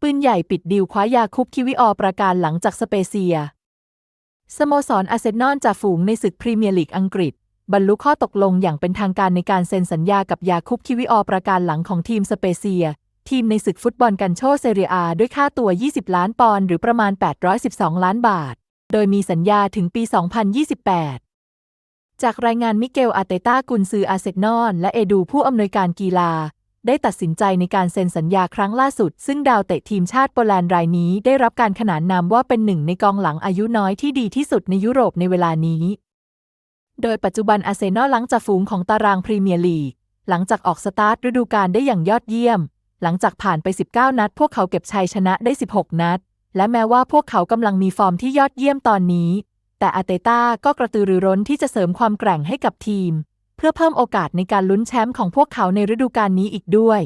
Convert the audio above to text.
ปืนใหญ่ปิดดีลคว้ายาคุบคิวิออประการหลังจากสเปเซีย สโมสรอาร์เซนอลจ่าฝูงในศึกพรีเมียร์ลีกอังกฤษ บรรลุข้อตกลงอย่างเป็นทางการในการเซ็นสัญญากับยาคุบคิวิออประการหลังของทีมสเปเซีย ทีมในศึกฟุตบอลกันโชเซเรียอาด้วยค่าตัว 20 ล้านปอนด์หรือประมาณ 812 ล้านบาท โดยมีสัญญาถึงปี 2028จากรายงานมิเกลอาเตต้ากุนซืออาเซนอลและเอดูผู้อำนวยการกีฬา ได้ตัดสินใจในการเซ็นสัญญาครั้งล่าสุด ซึ่งดาวเตะทีมชาติโปแลนด์รายนี้ได้รับการขนานนามว่าเป็นหนึ่งในกองหลังอายุน้อยที่ดีที่สุดในยุโรปในเวลานี้ โดยปัจจุบันอาร์เซนอลหลังจากฝูงของตารางพรีเมียร์ลีก หลังจากออกสตาร์ทฤดูกาลได้อย่างยอดเยี่ยม หลังจากผ่านไป 19 นัด พวกเขาเก็บชัยชนะได้ 16 นัด และแม้ว่าพวกเขากำลังมีฟอร์มที่ยอดเยี่ยมตอนนี้ แต่อาเตต้าก็กระตือรือร้นที่จะเสริมความแกร่งให้กับทีม เพื่อเพิ่มโอกาสในการลุ้นแชมป์ของพวกเขาในฤดูกาลนี้อีกด้วย